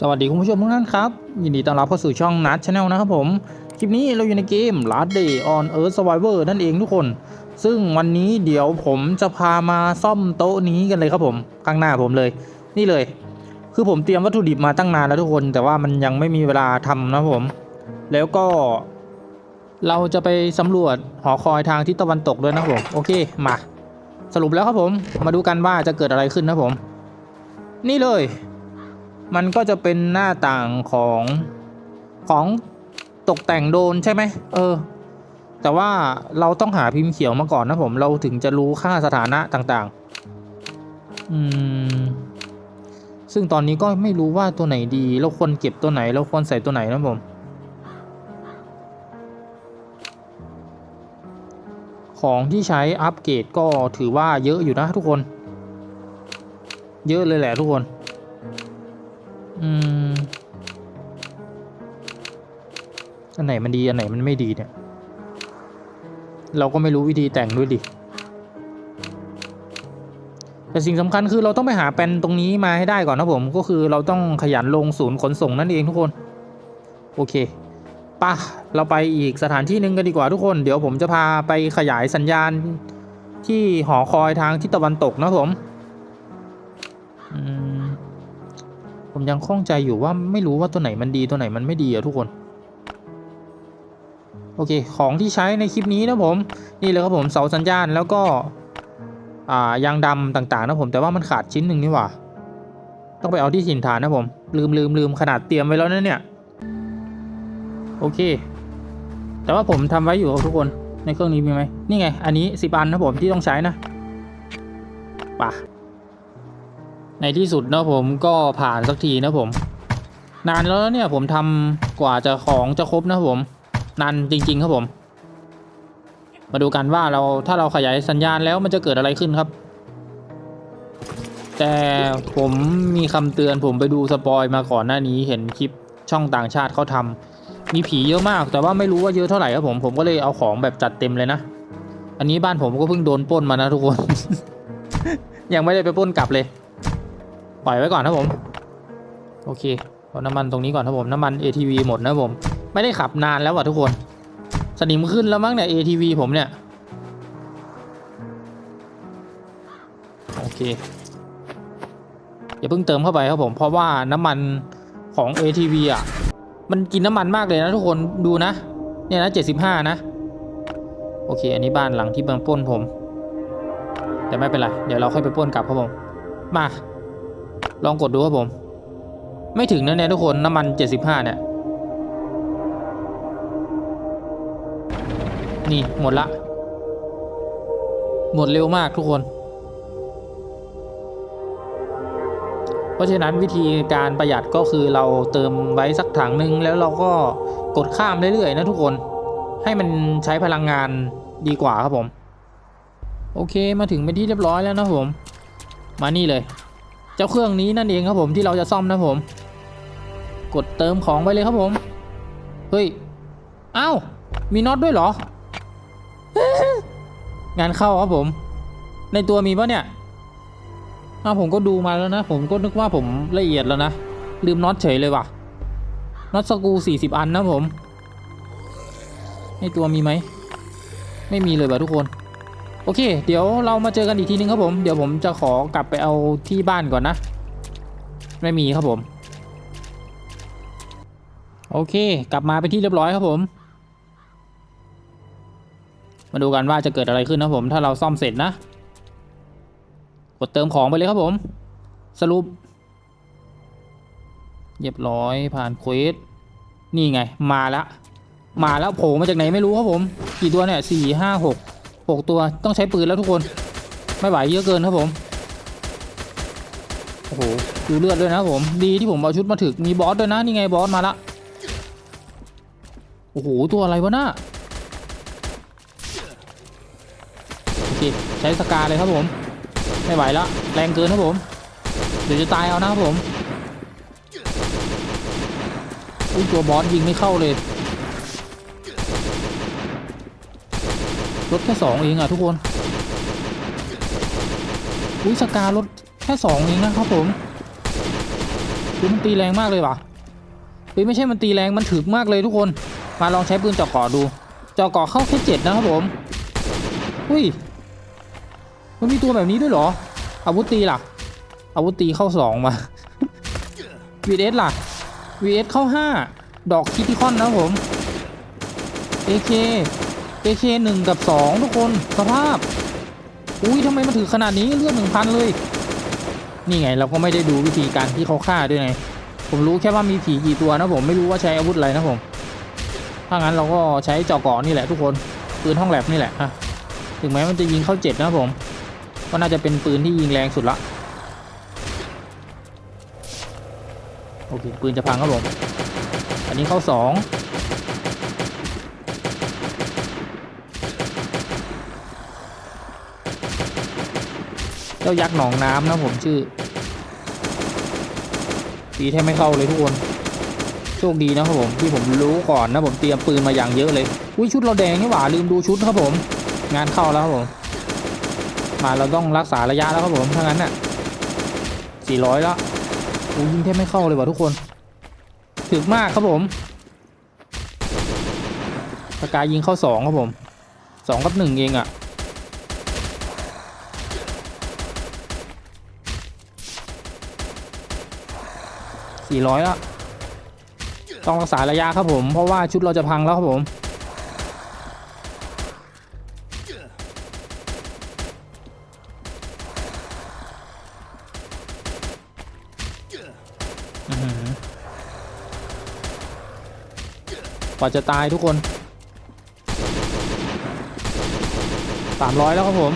สวัสดีคุณผู้ชมทุกท่านครับ ยินดีต้อนรับเข้าสู่ช่องนัดชาแนลนะครับผม คลิปนี้เราอยู่ในเกม Last Day on Earth Survivor นั่นเองทุกคน ซึ่งวันนี้เดี๋ยวผมจะพามาซ่อมโต๊ะนี้กันเลยครับผม ข้างหน้าผมเลย นี่เลย คือผมเตรียมวัตถุดิบมาตั้งนานแล้วทุกคน แต่ว่ามันยังไม่มีเวลาทำนะผม แล้วก็ เราจะไปสำรวจหอคอยทางทิศตะวันตกด้วยนะผม โอเค มา สรุปแล้วครับผม มาดูกันว่าจะเกิดอะไรขึ้นนะผม นี่เลย มันก็จะเป็นหน้าต่างของของตกแต่งโดนใช่ไหมเออ แต่ว่าเราต้องหาพิมพ์เขียวมาก่อนนะผมเราถึงจะรู้ค่าสถานะต่างๆ อืม ซึ่งตอนนี้ก็ไม่รู้ว่าตัวไหนดี เราควรเก็บตัวไหน เราควรใส่ตัวไหนนะผม ของที่ใช้อัปเกรดก็ถือว่าเยอะอยู่นะทุกคน เยอะเลยแหละทุกคน อืม อันไหนมันดี อันไหนมันไม่ดีเนี่ย เราก็ไม่รู้วิธีแต่งด้วยดิ แต่สิ่งสำคัญคือเราต้องไปหาแปนตรงนี้มาให้ได้ก่อนนะผม ก็คือเราต้องขยันลงศูนย์ขนส่งนั่นเองทุกคน โอเคป่ะเราไปอีกสถานที่หนึ่งกันดีกว่าทุกคน เดี๋ยวผมจะพาไปขยายสัญญาณที่หอคอยทางทิศตะวันตกนะผม ผมยังข้องใจอยู่ว่าไม่รู้ว่าตัวไหนมันดีตัวไหนมันไม่ดีอะทุกคน โอเค ของที่ใช้ในคลิปนี้นะผม นี่เลยครับผมเสาสัญญาณแล้วก็อ่ายางดำต่างๆ นะผมแต่ว่ามันขาดชิ้นหนึ่งนี่หว่า ต้องไปเอาที่ถิ่นฐานนะผม ลืมลืมลืมขนาดเตรียมไว้แล้วนะเนี่ย โอเค แต่ว่าผมทำไว้อยู่ทุกคนในเครื่องนี้มีไหมนี่ไง อันนี้สิบอันนะผมที่ต้องใช้นะป่ะ ในที่สุดนะผมก็ผ่านสักทีนะผม นานแล้วเนี่ยผมทำกว่าจะของจะครบนะผม นานจริง ๆ ครับผม มาดูกันว่าเราถ้าเราขยายสัญญาณแล้วมันจะเกิดอะไรขึ้นครับ แต่ผมมีคำเตือนผมไปดูสปอยมาก่อนหน้านี้เห็นคลิปช่องต่างชาติเขาทำมีผีเยอะมาก แต่ว่าไม่รู้ว่าเยอะเท่าไหร่ครับผมผมก็เลยเอาของแบบจัดเต็มเลยนะอันนี้บ้านผมก็เพิ่งโดนป้นมานะทุกคน ยังไม่ได้ไปป้นกลับเลย ล่อยไว้ก่อนนะผม โอเคเอาน้ำมันตรงนี้ก่อนนะผมน้ำมัน ATV หมดนะผม ไม่ได้ขับนานแล้วว่ะทุกคน สนิมขึ้นแล้วมั้งเนี่ย ATV ผมเนี่ย โอเค อย่าเพิ่งเติมเข้าไปครับผม เพราะว่าน้ำมันของ ATV อะ มันกินน้ำมันมากเลยนะทุกคนดูนะ เนี่ยนะ75 นะ โอเค อันนี้บ้านหลังที่เมืองป้นผม แต่ไม่เป็นไร เดี๋ยวเราค่อยไปป้นกลับครับผม มา ลองกดดูครับผม ไม่ถึงนะเนี่ยทุกคนน้ำมัน 75 เนี่ย นี่หมดละ หมดเร็วมากทุกคน เพราะฉะนั้นวิธีการประหยัดก็คือเราเติมไว้สักถังหนึ่งแล้วเราก็กดข้ามเรื่อยๆนะทุกคน ให้มันใช้พลังงานดีกว่าครับผม โอเคมาถึงเป็นที่เรียบร้อยแล้วนะผม มานี่เลย เจ้าเครื่องนี้นั่นเองครับผมที่เราจะซ่อมนะผม กดเติมของไปเลยครับผม เฮ้ยอ้าวมีน็อตด้วยเหรอ งานเข้าครับผม ในตัวมีปะเนี่ยอ้าวผมก็ดูมาแล้วนะ ผมก็นึกว่าผมละเอียดแล้วนะลืมน็อตเฉยเลยว่ะน็อตสกูสี่สิบอันนะผมในตัวมีไหม ไม่มีเลยว่ะทุกคน โอเค เดี๋ยวเรามาเจอกันอีกทีนึงครับผม เดี๋ยวผมจะขอกลับไปเอาที่บ้านก่อนนะ ไม่มีครับผม โอเค กลับมาเป็นที่เรียบร้อยครับผม มาดูกันว่าจะเกิดอะไรขึ้นนะผม ถ้าเราซ่อมเสร็จนะ กดเติมของไปเลยครับผม สรุปเรียบร้อยผ่านเควส นี่ไง มาแล้ว มาแล้วโผล่มาจากไหนไม่รู้ครับผม กี่ตัวเนี่ยสี่ห้าหก หกตัวต้องใช้ปืนแล้วทุกคน ไม่ไหวเยอะเกินครับผม โอ้โหดูเลือดด้วยนะผม ดีที่ผมเอาชุดมาถึก มีบอสด้วยนะ นี่ไงบอสมาละ โอ้โห ตัวอะไรวะน่าโอเค ใช้สกาเลยครับผม ไม่ไหวล้วแรงเกินครับผม เดี๋ยวจะตายเอานะครับผมอุ้ยตัวบอสยิงไม่เข้าเลย ลดแค่สองเองอะทุกคน อุ้ยสกาลดแค่สองเองนะครับผมปืนมันตีแรงมากเลยว่ะปืนไม่ใช่มันตีแรงมันถึกมากเลยทุกคน มาลองใช้ปืนเจาะกาะดูเจาะกาะเข้าแค่เจ็ดนะครับผม อุ้ย มันมีตัวแบบนี้ด้วยเหรอ อาวุธตีล่ะ อาวุธตีเข้าสองมา VS ล่ะ VS เข้าห้าดอกคิติคอนนะครับผม AK นึ่งกับสองทุกคนสภาพ อุ้ยทำไมมันถือขนาดนี้เลือดหนึ่งพันเลย นี่ไงเราก็ไม่ได้ดูวิธีการที่เขาฆ่าด้วยไง ผมรู้แค่ว่ามีผีกี่ตัวนะผมไม่รู้ว่าใช้อาวุธอะไรนะผม ถ้างั้นเราก็ใช้เจาะกาะนี่แหละทุกคนปืนห้องแลบนี่แหละอะถึงแม้มันจะยิงเข้าเจ็ดนะผม ก็น่าจะเป็นปืนที่ยิงแรงสุดละโอเคปืนจะพังครับผม อันนี้เข้าสอง เจ้ายักษ์หนองน้ำนะผมชื่อตีแทบไม่เข้าเลยทุกคนโชคดีนะครับผมที่ผมรู้ก่อนนะผมเตรียมปืนมาอย่างเยอะเลยอุ้ยชุดเราแดงนี่หว่าลืมดูชุดครับผม งานเข้าแล้วครับผมมาเราต้องรักษาระยะแล้วครับผมถ้างั้นน่ะสี่ร้อยแล้วโอ้ยิงแทบไม่เข้าเลยว่ะทุกคนถึกมากครับผมสกายยิงเข้าสองครับผมสองกับหนึ่งเองอะ่ะ สี่ร้อยละต้องรักษาระยะครับผม เพราะว่าชุดเราจะพังแล้วครับผมกว่าจะตายทุกคนสามร้อยแล้วครับผม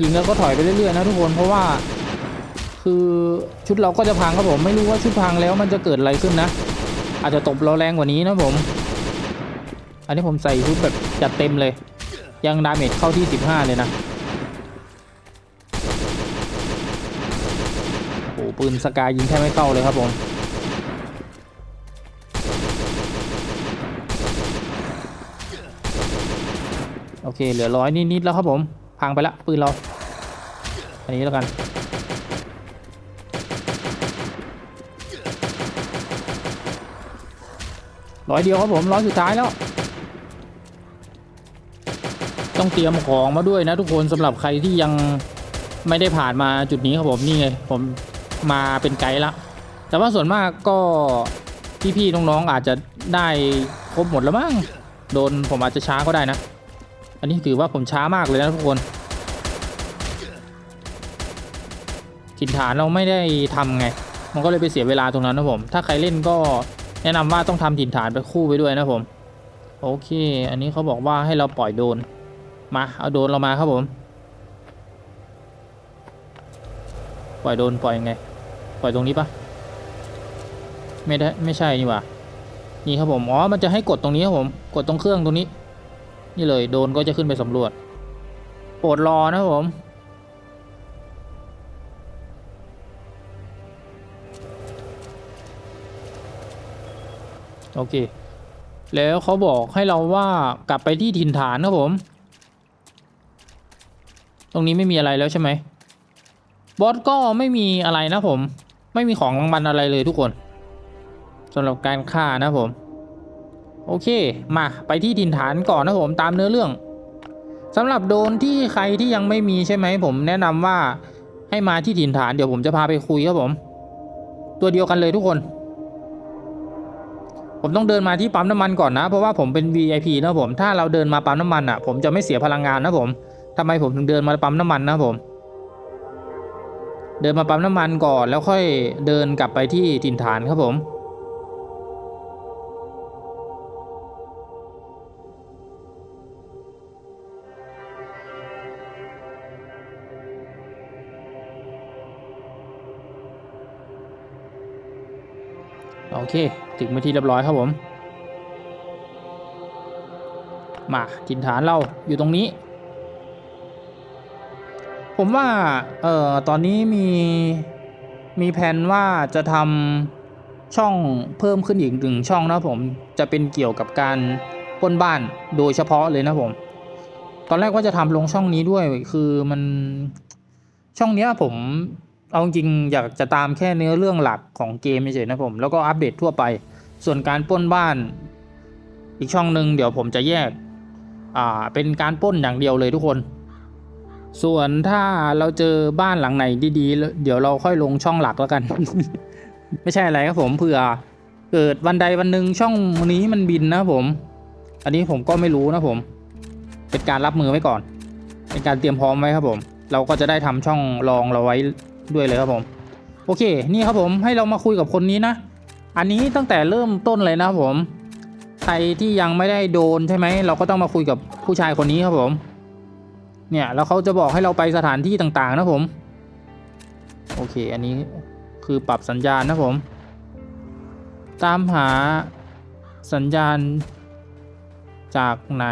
ยิงแล้วก็ถอยไปเรื่อยๆนะทุกคนเพราะว่า คือชุดเราก็จะพังครับผมไม่รู้ว่าชุดพังแล้วมันจะเกิดอะไรขึ้นนะ อาจจะตบเราแรงกว่านี้นะผม อันนี้ผมใส่ชุดแบบจัดเต็มเลย ยังดาเมจเข้าที่ 15 เลยนะโอ้ปืนสกายยิงแทบไม่เข้าเลยครับผมโอเค เหลือร้อยนิดๆแล้วครับผม พังไปละปืนเรา อันนี้แล้วกัน ร้อยเดียวครับผม ร้อยสุดท้ายแล้ว ต้องเตรียมของมาด้วยนะทุกคนสำหรับใครที่ยังไม่ได้ผ่านมาจุดนี้ครับผมนี่ไงผมมาเป็นไกด์ละ แต่ว่าส่วนมากก็พี่ๆน้องๆอาจจะได้ครบหมดแล้วมั้งโดนผมอาจจะช้าก็ได้นะ อันนี้ถือว่าผมช้ามากเลยนะทุกคนถิ่นฐานเราไม่ได้ทำไง มันก็เลยไปเสียเวลาตรงนั้นนะผม ถ้าใครเล่นก็แนะนำว่าต้องทำถิ่นฐานไปคู่ไปด้วยนะผม โอเค อันนี้เขาบอกว่าให้เราปล่อยโดน มา เอาโดนเรามาครับผม ปล่อยโดนปล่อยยังไง ปล่อยตรงนี้ปะไม่ได้ไม่ใช่นี่หว่า นี่ครับผม อ๋อ มันจะให้กดตรงนี้ครับผม กดตรงเครื่องตรงนี้ นี่เลยโดนก็จะขึ้นไปสำรวจ โปรดรอนะผม โอเค แล้วเขาบอกให้เราว่ากลับไปที่ถิ่นฐานครับผม ตรงนี้ไม่มีอะไรแล้วใช่ไหม บอสก็ไม่มีอะไรนะผม ไม่มีของรางวัลอะไรเลยทุกคนสำหรับการฆ่านะผม โอเค มาไปที่ถิ่นฐานก่อนนะผมตามเนื้อเรื่องสำหรับโดนที่ใครที่ยังไม่มีใช่ไหมผมแนะนำว่าให้มาที่ถิ่นฐานเดี๋ยวผมจะพาไปคุยครับผม ตัวเดียวกันเลยทุกคน ผมต้องเดินมาที่ปั๊มน้ำมันก่อนนะ เพราะว่าผมเป็น VIP นะผมถ้าเราเดินมาปั๊มน้ำมันอะ ผมจะไม่เสียพลังงานนะผมทำไมผมถึงเดินมาปั๊มน้ำมันนะผม เดินมาปั๊มน้ำมันก่อนแล้วค่อยเดินกลับไปที่ถิ่นฐานครับผม โอเค ถึงมาที่เรียบร้อยครับผม มาถิ่นฐานเราอยู่ตรงนี้ ผมว่า เอ่อ ตอนนี้มี มีแผนว่าจะทำช่องเพิ่มขึ้นอีกหนึ่งช่องนะผม จะเป็นเกี่ยวกับการป้นบ้านโดยเฉพาะเลยนะผม ตอนแรกว่าจะทำลงช่องนี้ด้วย คือมันช่องเนี้ยผม เอาจริงอยากจะตามแค่เนื้อเรื่องหลักของเกมเฉยๆนะผม แล้วก็อัปเดตทั่วไป ส่วนการปล้นบ้าน อีกช่องหนึ่งเดี๋ยวผมจะแยก อ่า เป็นการปล้นอย่างเดียวเลยทุกคน ส่วนถ้าเราเจอบ้านหลังไหนดีๆ เดี๋ยวเราค่อยลงช่องหลักแล้วกัน ไม่ใช่อะไรครับผมเผื่อเกิดวันใดวันหนึ่งช่องนี้มันบินนะผม อันนี้ผมก็ไม่รู้นะผม เป็นการรับมือไว้ก่อน เป็นการเตรียมพร้อมไว้ครับผม เราก็จะได้ทำช่องรองเราไว้ ด้วยเลยครับผม โอเค นี่ครับผมให้เรามาคุยกับคนนี้นะ อันนี้ตั้งแต่เริ่มต้นเลยนะครับผม ใครที่ยังไม่ได้โดนใช่ไหม เราก็ต้องมาคุยกับผู้ชายคนนี้ครับผม เนี่ยแล้วเขาจะบอกให้เราไปสถานที่ต่างๆ นะผม โอเค อันนี้คือปรับสัญญาณนะผม ตามหาสัญญาณจากไหน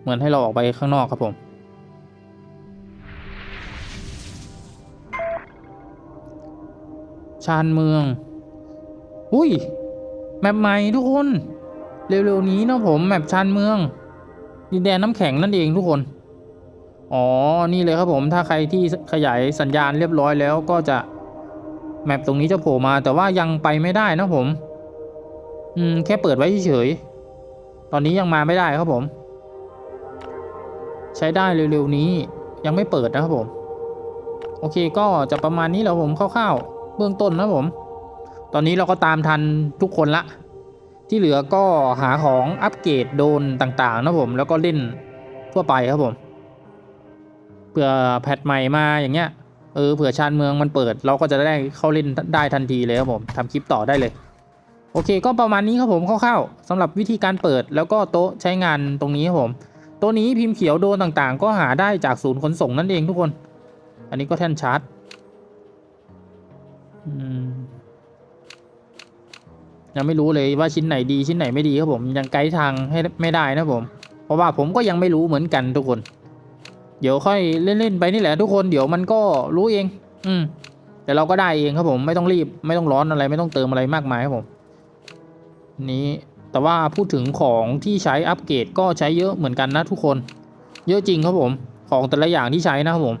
เหมือนให้เราออกไปข้างนอกครับผม ชานเมือง อุ้ย แมปใหม่ทุกคน เร็วๆนี้นะผมแมปชานเมือง ดินแดนน้ำแข็งนั่นเองทุกคน อ๋อ นี่เลยครับผม ถ้าใครที่ขยายสัญญาณเรียบร้อยแล้วก็จะแมปตรงนี้จะโผล่มาแต่ว่ายังไปไม่ได้นะผม อืม แค่เปิดไว้เฉยๆ ตอนนี้ยังมาไม่ได้ครับผม ใช้ได้เร็วๆนี้ยังไม่เปิดนะครับผม โอเคก็จะประมาณนี้แหล้วผมคร่าวๆ เบื้องต้นนะผม ตอนนี้เราก็ตามทันทุกคนละ ที่เหลือก็หาของอัปเกรดโดนต่างๆนะผม แล้วก็เล่นทั่วไปครับผมเผื่อแพทใหม่มาอย่างเงี้ยเออเผื่อชานเมืองมันเปิด เราก็จะได้เข้าเล่นได้ทันทีเลยครับผมทำคลิปต่อได้เลย โอเค ก็ประมาณนี้ครับผมคร่าวๆสำหรับวิธีการเปิดแล้วก็โต๊ะใช้งานตรงนี้ครับผมตัวนี้พิมพ์เขียวโดนต่างๆ ก็หาได้จากศูนย์ขนส่งนั่นเองทุกคน อันนี้ก็แท่นชาร์จ ยังไม่รู้เลยว่าชิ้นไหนดีชิ้นไหนไม่ดีครับผมยังไกด์ทางให้ไม่ได้นะผม เพราะว่าผมก็ยังไม่รู้เหมือนกันทุกคน เดี๋ยวค่อยเล่นๆไปนี่แหละทุกคนเดี๋ยวมันก็รู้เอง อืมแต่เราก็ได้เองครับผมไม่ต้องรีบไม่ต้องร้อนอะไร ไม่ต้องเติมอะไรมากมายครับผม นี้แต่ว่าพูดถึงของที่ใช้อัปเกรดก็ใช้เยอะเหมือนกันนะทุกคน เยอะจริงครับผม ของแต่ละอย่างที่ใช้นะครับผม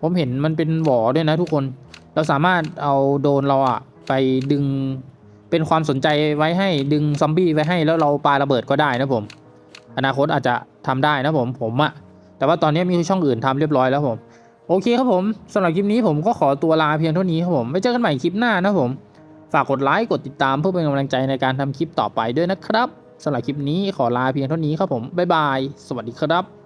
ผมเห็นมันเป็นหวอด้วยนะทุกคน เราสามารถเอาโดนเราอะไปดึงเป็นความสนใจไว้ให้ดึงซอมบี้ไว้ให้แล้วเราปาระเบิดก็ได้นะผม อนาคตอาจจะทำได้นะผมผมอะแต่ว่าตอนนี้มีช่องอื่นทำเรียบร้อยแล้วผม โอเคครับผมสำหรับคลิปนี้ผมก็ขอตัวลาเพียงเท่านี้ครับผมไว้เจอกันใหม่คลิปหน้านะผมฝากกดไลค์กดติดตามเพื่อเป็นกำลังใจในการทำคลิปต่อไปด้วยนะครับสำหรับคลิปนี้ขอลาเพียงเท่านี้ครับผมบ๊ายบาย สวัสดีครับ